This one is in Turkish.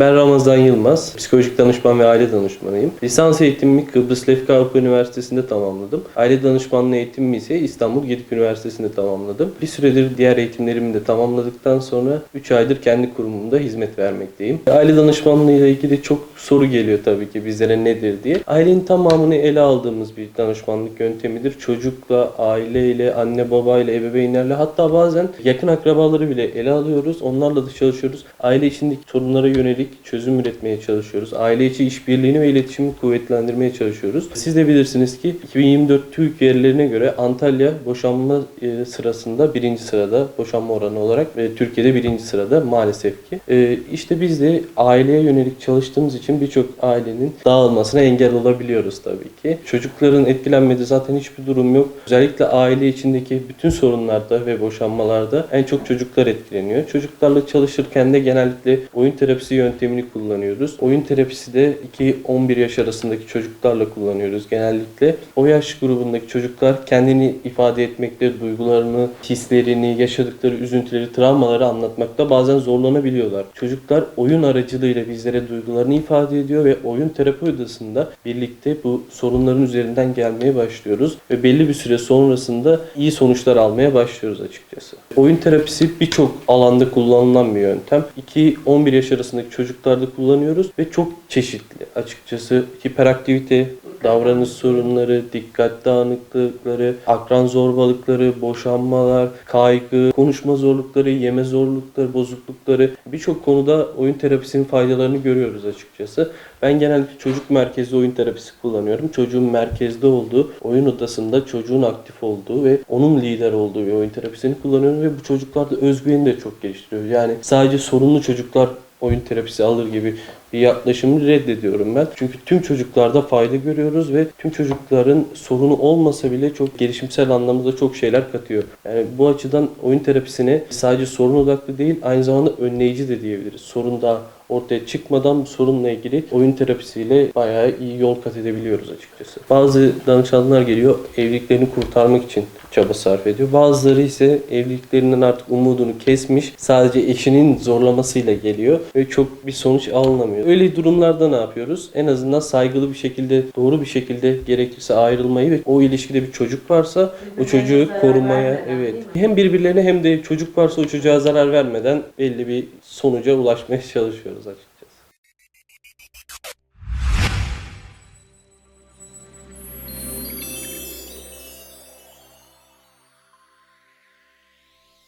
Ben Ramazan Yılmaz, psikolojik danışman ve aile danışmanıyım. Lisans eğitimimi Kıbrıs Lefka Üniversitesi'nde tamamladım. Aile danışmanlığı eğitimimi ise İstanbul Gedik Üniversitesi'nde tamamladım. Bir süredir diğer eğitimlerimi de tamamladıktan sonra 3 aydır kendi kurumumda hizmet vermekteyim. Aile danışmanlığı ile ilgili çok soru geliyor tabii ki bizlere nedir diye. Ailenin tamamını ele aldığımız bir danışmanlık yöntemidir. Çocukla, aileyle, anne babayla, ebeveynlerle hatta bazen yakın akrabaları bile ele alıyoruz. Onlarla da çalışıyoruz. Aile içindeki sorunlara yönelik çözüm üretmeye çalışıyoruz. Aile içi işbirliğini ve iletişimi kuvvetlendirmeye çalışıyoruz. Siz de bilirsiniz ki 2024 TÜİK verilerine göre Antalya boşanma e, sırasında birinci sırada boşanma oranı olarak ve Türkiye'de birinci sırada maalesef ki. E, işte biz de aileye yönelik çalıştığımız için birçok ailenin dağılmasına engel olabiliyoruz tabii ki. Çocukların etkilenmediği zaten hiçbir durum yok. Özellikle aile içindeki bütün sorunlarda ve boşanmalarda en çok çocuklar etkileniyor. Çocuklarla çalışırken de genellikle oyun terapisi yöntemini kullanıyoruz. Oyun terapisi de 2-11 yaş arasındaki çocuklarla kullanıyoruz genellikle. O yaş grubundaki çocuklar kendini ifade etmekte, duygularını, hislerini, yaşadıkları üzüntüleri, travmaları anlatmakta bazen zorlanabiliyorlar. Çocuklar oyun aracılığıyla bizlere duygularını ifade ediyor ve oyun terapi odasında birlikte bu sorunların üzerinden gelmeye başlıyoruz ve belli bir süre sonrasında iyi sonuçlar almaya başlıyoruz açıkçası. Oyun terapisi birçok alanda kullanılan bir yöntem. 2-11 yaş arasındaki çocuklarda kullanıyoruz ve çok çeşitli açıkçası. Hiperaktivite, davranış sorunları, dikkat dağınıklıkları, akran zorbalıkları, boşanmalar, kaygı, konuşma zorlukları, yeme zorlukları, bozuklukları birçok konuda oyun terapisinin faydalarını görüyoruz açıkçası. Ben genellikle çocuk merkezli oyun terapisi kullanıyorum. Çocuğun merkezde olduğu, oyun odasında çocuğun aktif olduğu ve onun lider olduğu bir oyun terapisini kullanıyorum ve bu çocuklarda özgüveni de çok geliştiriyor. Yani sadece sorunlu çocuklar oyun terapisi alır gibi bir yaklaşımı reddediyorum ben. Çünkü tüm çocuklarda fayda görüyoruz ve tüm çocukların sorunu olmasa bile çok gelişimsel anlamda çok şeyler katıyor. Yani bu açıdan oyun terapisine sadece sorun odaklı değil aynı zamanda önleyici de diyebiliriz. Sorun daha ortaya çıkmadan sorunla ilgili oyun terapisiyle bayağı iyi yol kat edebiliyoruz açıkçası. Bazı danışanlar geliyor evliliklerini kurtarmak için çaba sarf ediyor. Bazıları ise evliliklerinden artık umudunu kesmiş. Sadece eşinin zorlamasıyla geliyor ve çok bir sonuç alınamıyor. Öyle durumlarda ne yapıyoruz? En azından saygılı bir şekilde, doğru bir şekilde gerekirse ayrılmayı ve o ilişkide bir çocuk varsa o çocuğu korumaya, evet. Hem birbirlerine hem de çocuk varsa o çocuğa zarar vermeden belli bir sonuca ulaşmaya çalışıyoruz açıkçası.